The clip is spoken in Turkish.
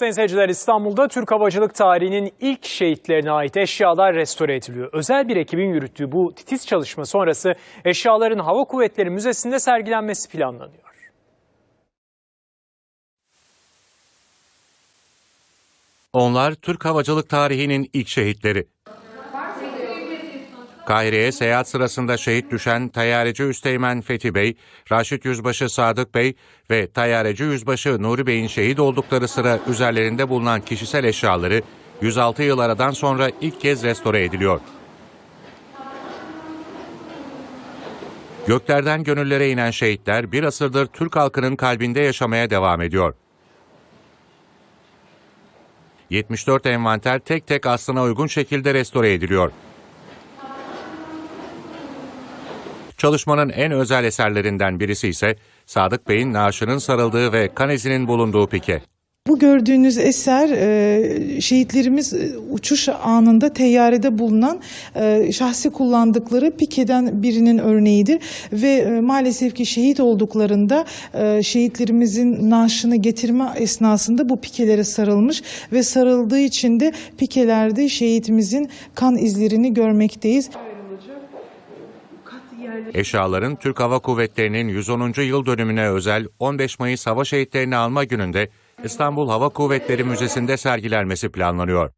Sayın seyirciler İstanbul'da Türk havacılık tarihinin ilk şehitlerine ait eşyalar restore ediliyor. Özel bir ekibin yürüttüğü bu titiz çalışma sonrası eşyaların Hava Kuvvetleri Müzesi'nde sergilenmesi planlanıyor. Onlar Türk havacılık tarihinin ilk şehitleri. Kahire'ye seyahat sırasında şehit düşen Tayyareci Üsteğmen Fethi Bey, Raşit Yüzbaşı Sadık Bey ve Tayyareci Yüzbaşı Nuri Bey'in şehit oldukları sıra üzerlerinde bulunan kişisel eşyaları 106 yıl aradan sonra ilk kez restore ediliyor. Göklerden gönüllere inen şehitler bir asırdır Türk halkının kalbinde yaşamaya devam ediyor. 74 envanter tek tek aslına uygun şekilde restore ediliyor. Çalışmanın en özel eserlerinden birisi ise Sadık Bey'in naaşının sarıldığı ve kan bulunduğu pike. Bu gördüğünüz eser e, şehitlerimiz e, uçuş anında teyyarede bulunan e, şahsi kullandıkları pikeden birinin örneğidir ve maalesef ki şehit olduklarında şehitlerimizin naaşını getirme esnasında bu pikelere sarılmış ve sarıldığı için de pikelerde şehitimizin kan izlerini görmekteyiz. Eşyaların Türk Hava Kuvvetleri'nin 110. yıl dönümüne özel 15 Mayıs Hava Şehitlerini Alma Günü'nde İstanbul Hava Kuvvetleri Müzesi'nde sergilenmesi planlanıyor.